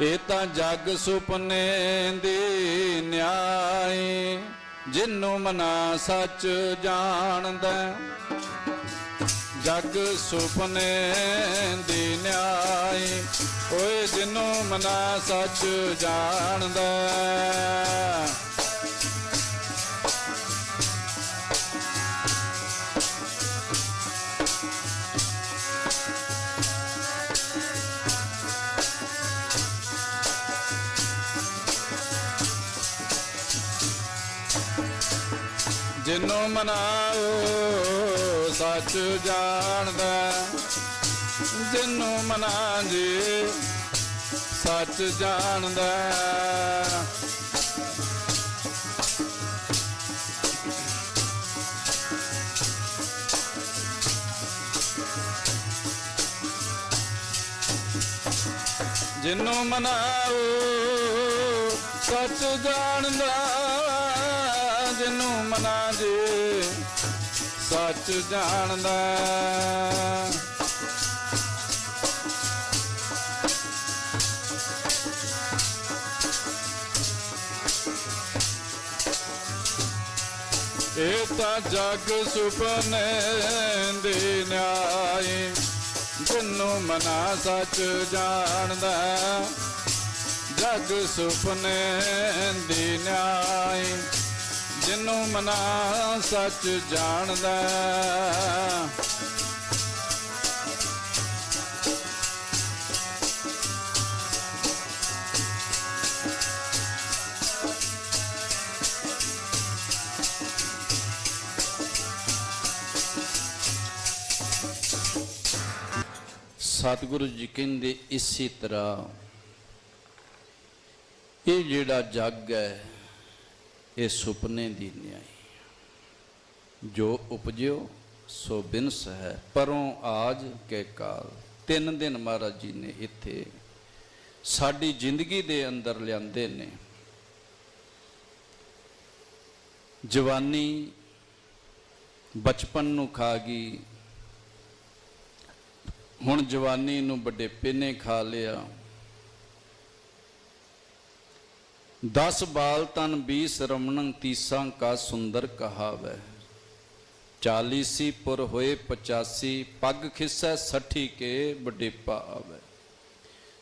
ਇਹ ਤਾਂ ਜਗ ਸੁਪਨੇ ਦੀ ਨਿਆਈ, ਜਿਨੂੰ ਮਨਾ ਸੱਚ ਜਾਣਦਾ ਜਗ ਸੁਪਨੇ ਦੀ ਨਿਆਈ, ਓਏ ਜਿਨੂੰ ਮਨਾ ਸੱਚ ਜਾਣਦਾ ਜਿਨੂੰ ਮਨਾਓ ਸੱਚ ਜਾਣਦਾ ਜਿਨੂੰ ਮਨਾ ਜੀ ਸੱਚ ਜਾਣਦਾ ਜਿਨੂੰ ਮਨਾਓ ਸੱਚ ਜਾਣਦਾ ਮਨਾ ਜੇ ਸੱਚ ਜਾਣਦਾ। ਇਹ ਤਾਂ ਜਗ ਸੁਪਨੇ ਦੇ ਨਿਆਈ, ਜਿਨੂੰ ਮਨਾ ਸੱਚ ਜਾਣਦਾ। ਜਗ ਸੁਪਨੇ ਦੀ ਨਿਆਈ ਜਿਨੂੰ ਮਨਾ ਸੱਚ ਜਾਣਦਾ। ਸਤਿਗੁਰੂ ਜੀ ਕਹਿੰਦੇ ਇਸੇ ਤਰ੍ਹਾਂ ਇਹ ਜਿਹੜਾ ਜੱਗ ਹੈ ਇਹ ਸੁਪਨੇ ਦੀ ਨਿਆਈ। ਜੋ ਉਪਜਿਓ, ਸੋ ਬਿਨਸ ਹੈ ਪਰੋਂ ਆਜ ਕੇ ਕਾਲ। ਤਿੰਨ ਦਿਨ ਮਹਾਰਾਜ ਜੀ ਨੇ ਇੱਥੇ ਸਾਡੀ ਜ਼ਿੰਦਗੀ ਦੇ ਅੰਦਰ ਲਿਆਂਦੇ ਨੇ। ਜਵਾਨੀ ਬਚਪਨ ਨੂੰ ਖਾ ਗਈ। ਹੁਣ ਜਵਾਨੀ ਨੂੰ ਵੱਡੇ ਪਿੰਨੇ ਖਾ ਲਿਆ। ਦਸ ਬਾਲ ਤਨ 20 ਰਮਣੰ ਤੀਸਾਂ ਕਾ ਸੁੰਦਰ ਕਹਾਵੈ। ਚਾਲੀਸੀ ਪੁਰ ਹੋਏ 85 ਪੱਗ ਖਿਸੈ 60 ਕੇ ਬਡੇਪਾ ਆਵੈ।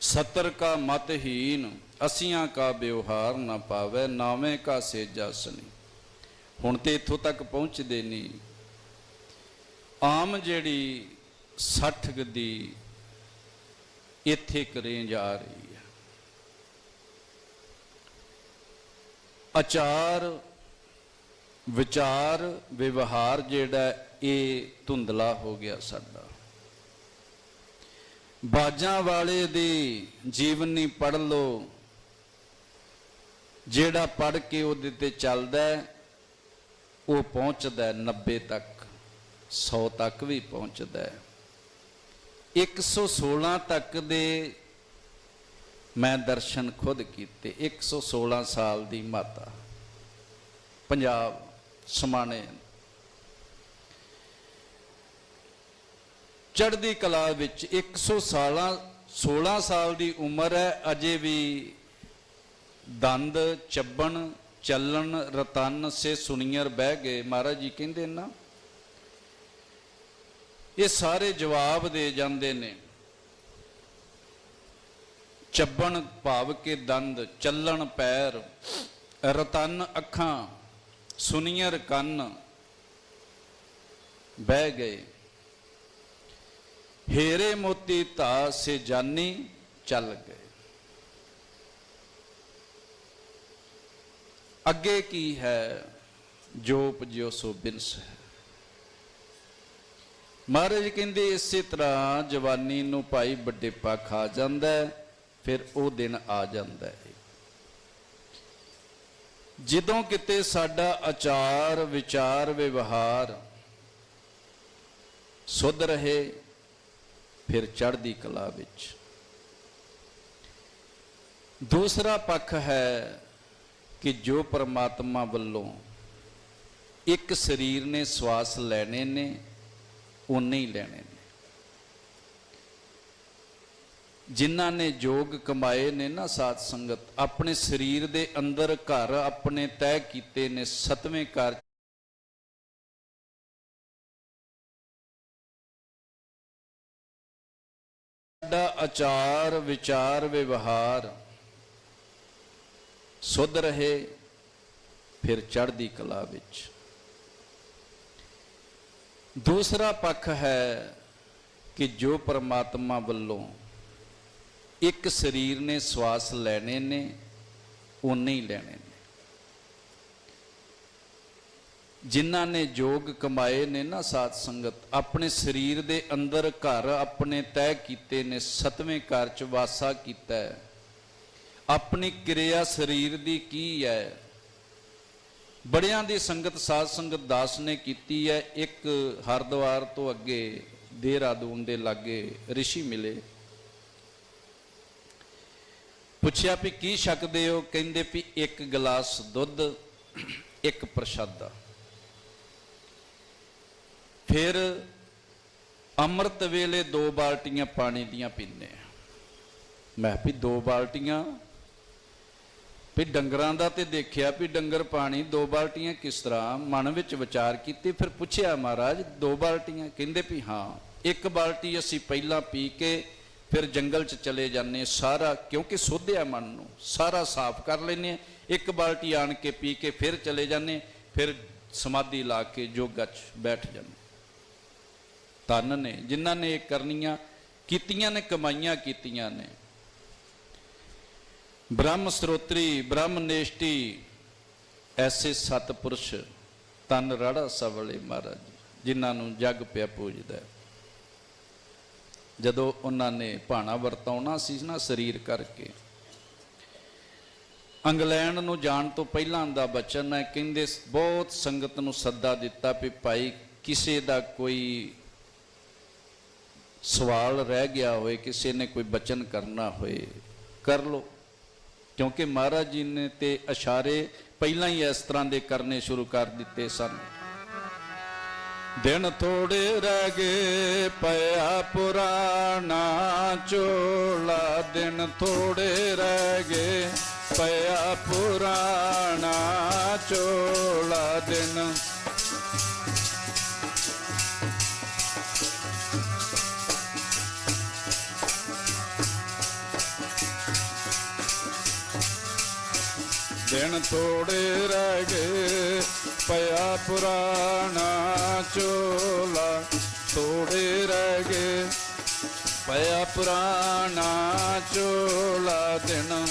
70 ਕਾ ਮਤਹੀਨ ਅਸੀਆਂ ਕਾ ਵਿਵਹਾਰ ਨਾ ਪਾਵੈ, ਨਾਵੇਂ ਕਾ ਸੇਜਾ ਸਨੀ। ਹੁਣ ਤੇ ਇੱਥੋਂ ਤੱਕ ਪਹੁੰਚਦੇ ਨਹੀਂ। ਆਮ ਜਿਹੜੀ 60 ਦੀ ਇੱਥੇ ਇੱਕ ਰੇਂਜ ਆ ਰਹੀ ਹੈ। ਆਚਾਰ ਵਿਚਾਰ, ਵਿਵਹਾਰ ਜਿਹੜਾ ਇਹ ਧੁੰਦਲਾ ਹੋ ਗਿਆ ਸਾਡਾ। ਬਾਜਾਂ ਵਾਲੇ ਦੀ ਜੀਵਨੀ ਪੜ ਲੋ ਜਿਹੜਾ ਪੜ ਕੇ ਉਹਦੇ ਤੇ ਚੱਲਦਾ ਉਹ ਪਹੁੰਚਦਾ ਹੈ 90 ਤੱਕ 100 ਤੱਕ ਵੀ ਪਹੁੰਚਦਾ ਹੈ। 116 ਤੱਕ ਦੇ ਮੈਂ ਦਰਸ਼ਨ ਖੁਦ ਕੀਤੇ 116 ਸਾਲ ਦੀ ਮਾਤਾ, ਪੰਜਾਬ ਸਮਾਣੇ। ਚੜ੍ਹਦੀ ਕਲਾ ਵਿੱਚ 100 ਸਾਲਾਂ 16 ਸਾਲ ਦੀ ਉਮਰ ਹੈ, ਅਜੇ ਵੀ ਦੰਦ ਚੱਬਣ, ਚੱਲਣ, ਰਤਨ, ਸੇ ਸੁਨੀਅਰ ਬਹਿ ਗਏ। ਮਹਾਰਾਜ ਜੀ ਕਹਿੰਦੇ ਨਾ, ਇਹ ਸਾਰੇ ਜਵਾਬ ਦੇ ਜਾਂਦੇ ਨੇ। ਚੱਬਣ ਭਾਵ ਕੇ ਦੰਦ ਚੱਲਣ ਪੈਰ ਰਤਨ ਅੱਖਾਂ ਸੁਨੀਅਰ ਕੰਨ ਬਹਿ ਗਏ। ਹੀਰੇ ਮੋਤੀ ਧਾ ਸੇ ਜਾਨੀ ਚੱਲ ਗਏ। ਅੱਗੇ ਕੀ ਹੈ ਜੋ ਉਪਜਿਓ ਸੋ ਬਿਨਸ ਹੈ। ਮਹਾਰਾਜ ਕਹਿੰਦੇ ਇਸੇ ਤਰ੍ਹਾਂ ਜਵਾਨੀ ਨੂੰ ਭਾਈ ਵੱਡੇ ਪਾ ਖਾ ਜਾਂਦਾ ਹੈ, ਫਿਰ ਉਹ ਦਿਨ ਆ ਜਾਂਦਾ ਹੈ। ਜਦੋਂ ਕਿਤੇ ਸਾਡਾ ਆਚਾਰ, ਵਿਚਾਰ, ਵਿਵਹਾਰ ਸੁਧ ਰਹੇ, ਫਿਰ ਚੜ੍ਹਦੀ ਕਲਾ ਵਿੱਚ। ਦੂਸਰਾ ਪੱਖ ਹੈ ਕਿ ਜੋ ਪਰਮਾਤਮਾ ਵੱਲੋਂ ਇੱਕ ਸਰੀਰ ਨੇ ਸਵਾਸ ਲੈਣੇ ਨੇ ਉਨੇ ਹੀ ਲੈਣੇ ਨੇ। ਜਿਨ੍ਹਾਂ ਨੇ ਯੋਗ ਕਮਾਏ ਨੇ ਨਾ ਸਾਧ ਸੰਗਤ, ਆਪਣੇ ਸਰੀਰ ਦੇ ਅੰਦਰ ਘਰ ਆਪਣੇ ਤੈਅ ਕੀਤੇ ਨੇ ਸਤਵੇਂ ਘਰ। ਸਾਡਾ ਆਚਾਰ, ਵਿਚਾਰ, ਵਿਵਹਾਰ ਸੁਧ ਰਹੇ, ਫਿਰ ਚੜ੍ਹਦੀ ਕਲਾ ਵਿੱਚ। ਦੂਸਰਾ ਪੱਖ ਹੈ ਕਿ ਜੋ ਪਰਮਾਤਮਾ ਵੱਲੋਂ ਇੱਕ ਸਰੀਰ ਨੇ ਸਵਾਸ ਲੈਣੇ ਨੇ ਉਨੇ ਹੀ ਲੈਣੇ ਨੇ। ਜਿਨ੍ਹਾਂ ਨੇ ਜੋਗ ਕਮਾਏ ਨੇ ਨਾ ਸਾਧ ਸੰਗਤ, ਆਪਣੇ ਸਰੀਰ ਦੇ ਅੰਦਰ ਘਰ ਆਪਣੇ ਤੈਅ ਕੀਤੇ ਨੇ, ਸਤਵੇਂ ਘਰ ਚ ਵਾਸਾ ਕੀਤਾ ਹੈ। ਆਪਣੀ ਕਿਰਿਆ ਸਰੀਰ ਦੀ ਕੀ ਹੈ? ਬੜਿਆਂ ਦੀ ਸੰਗਤ, ਸਾਧ ਸੰਗਤ ਦਾਸ ਨੇ ਕੀਤੀ ਹੈ, ਇੱਕ ਹਰਦੁਆਰ ਤੋਂ ਅੱਗੇ ਦੇਹਰਾਦੂਨ ਦੇ ਲਾਗੇ ઋષਿ ਮਿਲੇ। ਪੁੱਛਿਆ ਵੀ ਕੀ ਛਕਦੇ ਹੋ ਕਹਿੰਦੇ ਵੀ ਇੱਕ ਗਲਾਸ ਦੁੱਧ, ਇੱਕ ਪ੍ਰਸ਼ਾਦਾ। ਫਿਰ ਅੰਮ੍ਰਿਤ ਵੇਲੇ ਦੋ ਬਾਲਟੀਆਂ ਪਾਣੀ ਦੀਆਂ ਪੀਂਦੇ ਆ। ਮੈਂ ਵੀ ਦੋ ਬਾਲਟੀਆਂ, ਵੀ ਡੰਗਰਾਂ ਦਾ ਤੇ ਦੇਖਿਆ ਵੀ ਡੰਗਰ ਪਾਣੀ ਦੋ ਬਾਲਟੀਆਂ ਕਿਸ ਤਰ੍ਹਾਂ ਮਨ ਵਿੱਚ ਵਿਚਾਰ ਕੀਤੀ, ਫਿਰ ਪੁੱਛਿਆ ਮਹਾਰਾਜ, ਦੋ ਬਾਲਟੀਆਂ। ਕਹਿੰਦੇ ਵੀ ਹਾਂ, ਇੱਕ ਬਾਲਟੀ ਅਸੀਂ ਪਹਿਲਾਂ ਪੀ ਕੇ ਫਿਰ ਜੰਗਲ 'ਚ ਚਲੇ ਜਾਂਦੇ ਸਾਰਾ ਕਿਉਂਕਿ ਸੋਧਿਆ ਮਨ ਨੂੰ, ਸਾਰਾ ਸਾਫ਼ ਕਰ ਲੈਨੇ ਇੱਕ ਬਾਲਟੀ ਆਣ ਕੇ ਪੀ ਕੇ ਫਿਰ ਚਲੇ ਜਾਂਦੇ ਫਿਰ ਸਮਾਧੀ ਲਾ ਕੇ ਜੋਗਾ 'ਚ ਬੈਠ ਜਾਂਦੇ ਤਨ ਨੇ, ਜਿਨ੍ਹਾਂ ਨੇ ਇਹ ਕਰਨੀਆਂ, ਕੀਤੀਆਂ ਨੇ, ਕਮਾਈਆਂ ਕੀਤੀਆਂ ਨੇ ਬ੍ਰਹਮ ਸਰੋਤਰੀ, ਬ੍ਰਹਮ ਨੇਸ਼ਟੀ, ਐਸੇ ਸਤਪੁਰਸ਼ ਤਨ ਰਾੜਾ ਸਵਲੇ ਮਹਾਰਾਜ ਜਿਨ੍ਹਾਂ ਨੂੰ ਜਗ ਪਿਆ ਪੂਜਦਾ ਹੈ। ਜਦੋਂ ਉਹਨਾਂ ਨੇ ਭਾਣਾ ਵਰਤਾਉਣਾ ਸੀ ਨਾ ਸਰੀਰ ਕਰਕੇ। ਇੰਗਲੈਂਡ ਨੂੰ ਜਾਣ ਤੋਂ ਪਹਿਲਾਂ ਦਾ ਬਚਨ ਹੈ, ਕਹਿੰਦੇ ਬਹੁਤ ਸੰਗਤ ਨੂੰ ਸੱਦਾ ਦਿੱਤਾ ਵੀ ਭਾਈ ਕਿਸੇ ਦਾ ਕੋਈ ਸਵਾਲ ਰਹਿ ਗਿਆ ਹੋਏ ਕਿਸੇ ਨੇ ਕੋਈ ਬਚਨ ਕਰਨਾ ਹੋਏ ਕਰ ਲੋ ਕਿਉਂਕਿ ਮਹਾਰਾਜ ਜੀ ਨੇ ਤੇ ਇਸ਼ਾਰੇ ਪਹਿਲਾਂ ਹੀ ਇਸ ਤਰ੍ਹਾਂ ਦੇ ਕਰਨੇ ਸ਼ੁਰੂ ਕਰ ਦਿੱਤੇ ਸਨ। ਦਿਨ ਥੋੜੇ ਰਹਿ ਗਏ ਪਿਆ ਪੁਰਾਣਾ ਚੋਲਾ। ਦਿਨ ਥੋੜੇ ਰਹਿ ਗਏ ਪਿਆ ਪੁਰਾਣਾ ਚੋਲਾ। ਦਿਨ ਦਿਨ ਥੋੜੇ ਰਹਿ ਗਏ ਪਿਆ ਪੁਰਾਣਾ ਚੋਲਾ ਥੋੜੇ ਰਹਿ ਗਏ। ਪਿਆ ਪੁਰਾਣਾ ਚੋਲਾ ਦਿਨ।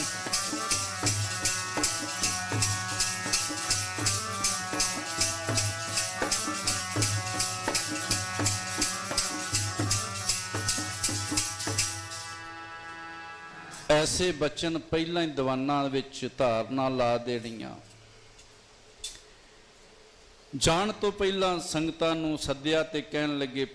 ਐਸੇ ਬਚਨ ਪਹਿਲਾਂ ਹੀ ਦੀਵਾਨਾਂ ਵਿੱਚ ਧਾਰਨਾ ਲਾ ਦੇਣੀਆਂ। ਜਾਣ ਤੋਂ ਪਹਿਲਾਂ ਸੰਗਤਾਂ ਨੂੰ ਸੱਦਿਆ ਤੇ ਕਹਿਣ ਲੱਗੇ